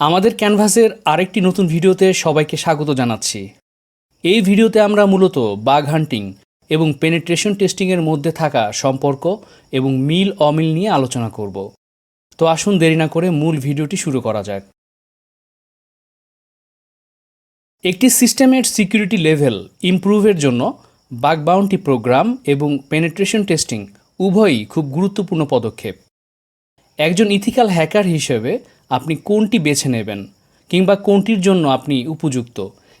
আমাদের ক্যানভাসের আরেকটি নতুন ভিডিওতে সবাইকে স্বাগত জানাচ্ছি। এই ভিডিওতে আমরা মূলত বাগ হান্টিং এবং পেনিট্রেশন টেস্টিংয়ের মধ্যে থাকা সম্পর্ক এবং মিল অমিল নিয়ে আলোচনা করব। তো আসুন দেরি না করে মূল ভিডিওটি শুরু করা যাক। একটি সিস্টেমের সিকিউরিটি লেভেল ইমপ্রুভের জন্য বাগ বাউন্টি প্রোগ্রাম এবং পেনিট্রেশন টেস্টিং উভয়ই খুব গুরুত্বপূর্ণ পদক্ষেপ। একজন ইথিক্যাল হ্যাকার হিসেবে আপনি কোনটি বেছে নেবেন কিংবা কোনটির জন্য আপনি উপযুক্ত,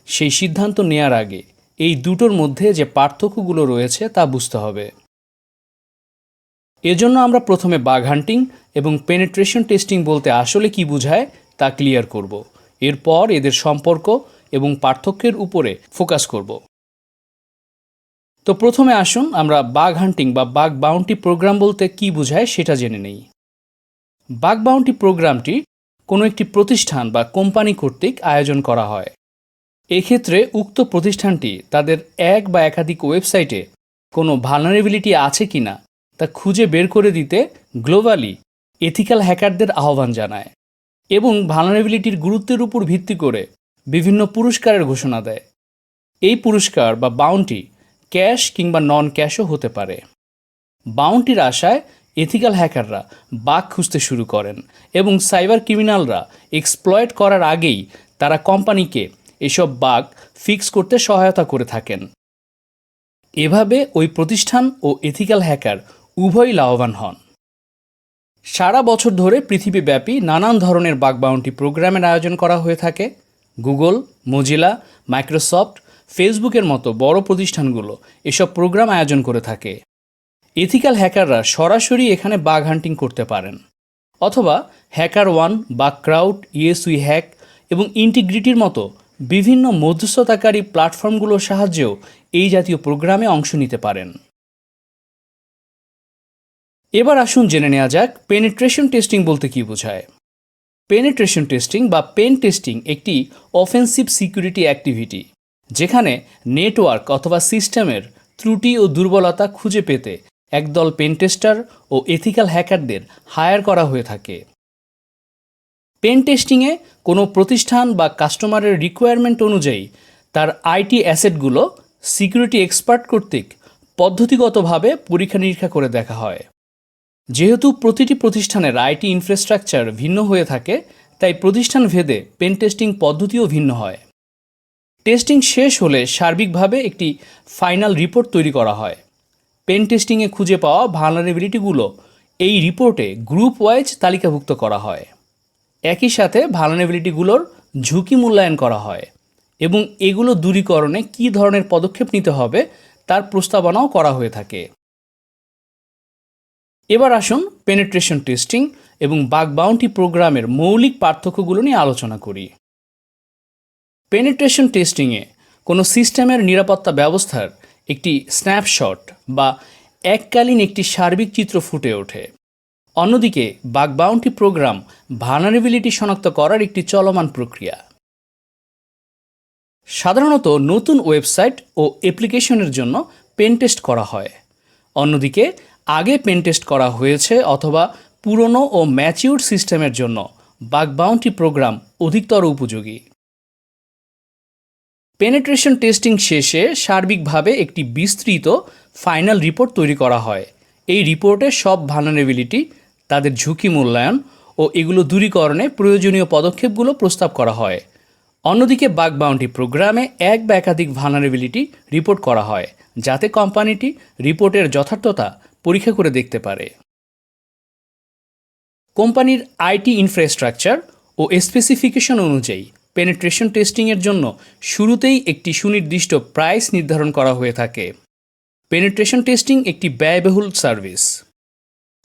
সেই সিদ্ধান্ত নেয়ার আগে এই দুটোর মধ্যে যে পার্থক্যগুলো রয়েছে তা বুঝতে হবে। এজন্য আমরা প্রথমে বাঘ হান্টিং এবং পেনিট্রেশন টেস্টিং বলতে আসলে কি বোঝায় তা ক্লিয়ার করব। এরপর এদের সম্পর্ক এবং পার্থক্যের উপরে ফোকাস করব। তো প্রথমে আসুন আমরা বাঘ হান্টিং বা বাঘ বাউন্টি প্রোগ্রাম বলতে কি বোঝায় সেটা জেনে নেই। বাঘ বাউন্টি প্রোগ্রামটি কোনো একটি প্রতিষ্ঠান বা কোম্পানি কর্তৃক আয়োজন করা হয়। এক্ষেত্রে উক্ত প্রতিষ্ঠানটি তাদের এক বা একাধিক ওয়েবসাইটে কোনো ভালনারেবিলিটি আছে কি না তা খুঁজে বের করে দিতে গ্লোবালি এথিক্যাল হ্যাকারদের আহ্বান জানায় এবং ভালনারেবিলিটির গুরুত্বের উপর ভিত্তি করে বিভিন্ন পুরস্কারের ঘোষণা দেয়। এই পুরস্কার বা বাউন্টি ক্যাশ কিংবা নন ক্যাশও হতে পারে। বাউন্টির আশায় এথিক্যাল হ্যাকাররা বাঘ খুঁজতে শুরু করেন এবং সাইবার ক্রিমিনালরা এক্সপ্লয়েট করার আগেই তারা কোম্পানিকে এসব বাগ ফিক্স করতে সহায়তা করে থাকেন। এভাবে ওই প্রতিষ্ঠান ও এথিক্যাল হ্যাকার উভয়ই লাভবান হন। সারা বছর ধরে পৃথিবীব্যাপী নানান ধরনের বাগ বাউন্টি প্রোগ্রামের আয়োজন করা হয়ে থাকে। গুগল মজিলা মাইক্রোসফট ফেসবুকের মতো বড় প্রতিষ্ঠানগুলো এসব প্রোগ্রাম আয়োজন করে থাকে। এথিক্যাল হ্যাকাররা সরাসরি এখানে বাগ হান্টিং করতে পারেন। অথবা হ্যাকার ওয়ান বা ক্রাউড ইএসউই হ্যাক এবং ইন্টিগ্রিটির মতো বিভিন্ন মধ্যস্থতাকারী প্ল্যাটফর্মগুলোর সাহায্যেও এই জাতীয় প্রোগ্রামে অংশ নিতে পারেন। এবার আসুন জেনে নেওয়া যাক পেনিট্রেশন টেস্টিং বলতে কী বোঝায়। পেনিট্রেশন টেস্টিং বা পেন টেস্টিং একটি অফেন্সিভ সিকিউরিটি অ্যাক্টিভিটি যেখানে নেটওয়ার্ক অথবা সিস্টেমের ত্রুটি ও দুর্বলতা খুঁজে পেতে একদল পেনটেস্টার ও এথিক্যাল হ্যাকারদের হায়ার করা হয়ে থাকে। পেন টেস্টিংয়ে কোনো প্রতিষ্ঠান বা কাস্টমারের রিকোয়ারমেন্ট অনুযায়ী তার আইটি অ্যাসেটগুলো সিকিউরিটি এক্সপার্ট কর্তৃক পদ্ধতিগতভাবে পরীক্ষা নিরীক্ষা করে দেখা হয়। যেহেতু প্রতিটি প্রতিষ্ঠানের আইটি ইনফ্রাস্ট্রাকচার ভিন্ন হয়ে থাকে, তাই প্রতিষ্ঠান ভেদে পেন টেস্টিং পদ্ধতিও ভিন্ন হয়। টেস্টিং শেষ হলে সার্বিকভাবে একটি ফাইনাল রিপোর্ট তৈরি করা হয়। পেন টেস্টিংয়ে খুঁজে পাওয়া ভালনারেবিলিটিগুলো এই রিপোর্টে গ্রুপ ওয়াইজ তালিকাভুক্ত করা হয়। একই সাথে ভালনারেবিলিটিগুলোর ঝুঁকি মূল্যায়ন করা হয় এবং এগুলো দূরীকরণে কী ধরনের পদক্ষেপ নিতে হবে তার প্রস্তাবনাও করা হয়ে থাকে। এবার আসুন পেনিট্রেশন টেস্টিং এবং বাগ বাউন্টি প্রোগ্রামের মৌলিক পার্থক্যগুলো নিয়ে আলোচনা করি। পেনিট্রেশন টেস্টিংয়ে কোনো সিস্টেমের নিরাপত্তা ব্যবস্থার একটি স্ন্যাপশট বা এককালীন একটি সার্বিক চিত্র ফুটে ওঠে। অন্যদিকে বাগ বাউন্টি প্রোগ্রাম ভানারেবিলিটি শনাক্ত করার একটি চলমান প্রক্রিয়া। সাধারণত নতুন ওয়েবসাইট ও অ্যাপ্লিকেশনের জন্য পেন টেস্ট করা হয়। অন্যদিকে, আগে পেন টেস্ট করা হয়েছে অথবা পুরনো ও ম্যাচিউর সিস্টেমের জন্য বাগ বাউন্টি প্রোগ্রাম অধিকতর উপযোগী। পেনেট্রেশন টেস্টিং শেষে সার্বিকভাবে একটি বিস্তৃত ফাইনাল রিপোর্ট তৈরি করা হয়। এই রিপোর্টে সব ভালনারেবিলিটি তাদের ঝুঁকি মূল্যায়ন ও এগুলো দূরীকরণে প্রয়োজনীয় পদক্ষেপগুলো প্রস্তাব করা হয়। অন্যদিকে বাগ বাউন্টি প্রোগ্রামে এক বা একাধিক ভালনারেবিলিটি রিপোর্ট করা হয়, যাতে কোম্পানিটি রিপোর্টের যথার্থতা পরীক্ষা করে দেখতে পারে। কোম্পানির আইটি ইনফ্রাস্ট্রাকচার ও স্পেসিফিকেশন অনুযায়ী পেনিট্রেশন টেস্টিংয়ের জন্য শুরুতেই একটি সুনির্দিষ্ট প্রাইস নির্ধারণ করা হয়ে থাকে। পেনিট্রেশন টেস্টিং একটি ব্যয়বহুল সার্ভিস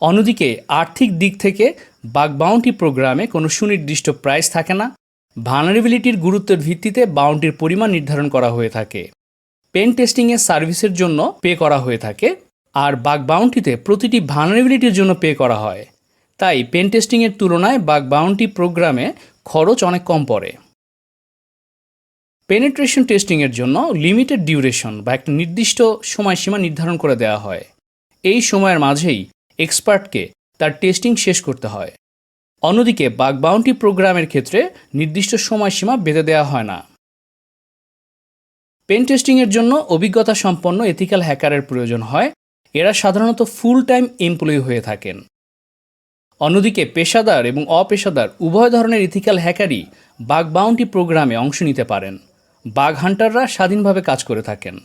অন্যদিকে, আর্থিক দিক থেকে বাগ বাউন্টি প্রোগ্রামে কোনো সুনির্দিষ্ট প্রাইস থাকে না। ভানারেবিলিটির গুরুত্বের ভিত্তিতে বাউন্টির পরিমাণ নির্ধারণ করা হয়ে থাকে। পেন টেস্টিংয়ের সার্ভিসের জন্য পে করা হয়ে থাকে। আর বাগ বাউন্টিতে প্রতিটি ভানারেবিলিটির জন্য পে করা হয়। তাই পেন টেস্টিংয়ের তুলনায় বাগ বাউন্টি প্রোগ্রামে খরচ অনেক কম পড়ে। পেনিট্রেশন টেস্টিংয়ের জন্য লিমিটেড ডিউরেশন বা একটা নির্দিষ্ট সময়সীমা নির্ধারণ করে দেওয়া হয়। এই সময়ের মাঝেই এক্সপার্টকে তার টেস্টিং শেষ করতে হয়। অন্যদিকে বাগ বাউন্টি প্রোগ্রামের ক্ষেত্রে নির্দিষ্ট সময়সীমা বেঁধে দেওয়া হয় না। পেন টেস্টিংয়ের জন্য অভিজ্ঞতা সম্পন্ন এথিক্যাল হ্যাকারের প্রয়োজন হয়। এরা সাধারণত ফুল টাইম এমপ্লয়ি হয়ে থাকেন। অন্যদিকে পেশাদার এবং অপেশাদার উভয় ধরনের ইথিক্যাল হ্যাকারই বাগ বাউন্টি প্রোগ্রামে অংশ নিতে পারেন। বাগ হান্টাররা স্বাধীনভাবে কাজ করে থাকেন।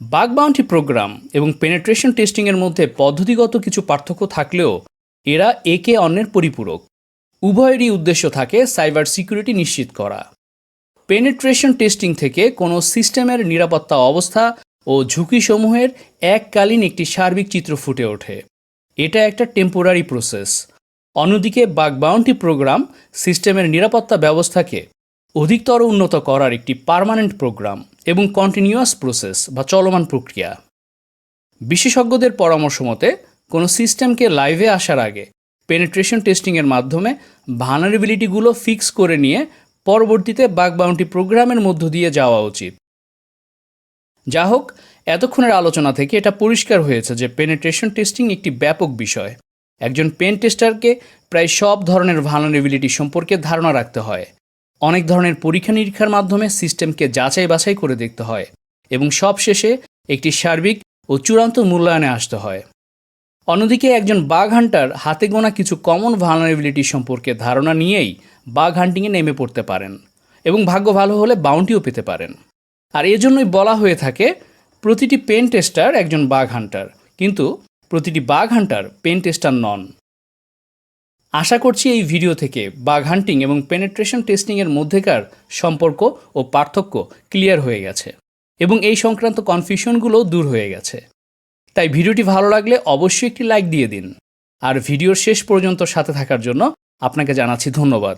বাগ বাউন্টি প্রোগ্রাম এবং পেনেট্রেশন টেস্টিংয়ের মধ্যে পদ্ধতিগত কিছু পার্থক্য থাকলেও এরা একে অন্যের পরিপূরক। উভয়েরই উদ্দেশ্য থাকে সাইবার সিকিউরিটি নিশ্চিত করা। পেনেট্রেশন টেস্টিং থেকে কোনো সিস্টেমের নিরাপত্তা অবস্থা ও ঝুঁকিসমূহের এককালীন একটি সার্বিক চিত্র ফুটে ওঠে। এটা একটা টেম্পোরারি প্রসেস অন্যদিকে বাগ বাউন্টি প্রোগ্রাম সিস্টেমের নিরাপত্তা ব্যবস্থাকে অধিকতর উন্নত করার একটি পার্মানেন্ট প্রোগ্রাম এবং কন্টিনিউয়াস প্রসেস বা চলমান প্রক্রিয়া। বিশেষজ্ঞদের পরামর্শ মতে, কোনো সিস্টেমকে লাইভে আসার আগে পেনেট্রেশন টেস্টিংয়ের মাধ্যমে ভানারেবিলিটিগুলো ফিক্স করে নিয়ে পরবর্তীতে বাগ বাউন্টি প্রোগ্রামের মধ্য দিয়ে যাওয়া উচিত। যা হোক, এতক্ষণের আলোচনা থেকে এটা পরিষ্কার হয়েছে যে পেনেট্রেশন টেস্টিং একটি ব্যাপক বিষয়। একজন পেন টেস্টারকে প্রায় সব ধরনের ভালনারেবিলিটি সম্পর্কে ধারণা রাখতে হয়। অনেক ধরনের পরীক্ষা নিরীক্ষার মাধ্যমে সিস্টেমকে যাচাই বাছাই করে দেখতে হয় এবং সবশেষে একটি সার্বিক ও চূড়ান্ত মূল্যায়নে আসতে হয়। অন্যদিকে একজন বাঘ হান্টার হাতে গোনা কিছু কমন ভালনারেবিলিটি সম্পর্কে ধারণা নিয়েই বাঘ হান্টিংয়ে নেমে পড়তে পারেন এবং ভাগ্য ভালো হলে বাউন্টিও পেতে পারেন। আর এজন্যই বলা হয়ে থাকে, প্রতিটি পেন টেস্টার একজন বাঘ হান্টার, কিন্তু প্রতিটি বাঘ হান্টার পেন টেস্টার নন। আশা করছি এই ভিডিও থেকে বাঘ হান্টিং এবং পেনেট্রেশন টেস্টিংয়ের মধ্যেকার সম্পর্ক ও পার্থক্য ক্লিয়ার হয়ে গেছে এবং এই সংক্রান্ত কনফিউশনগুলো দূর হয়ে গেছে। তাই ভিডিওটি ভালো লাগলে অবশ্যই একটি লাইক দিয়ে দিন। আর ভিডিওর শেষ পর্যন্ত সাথে থাকার জন্য আপনাকে জানাচ্ছি ধন্যবাদ।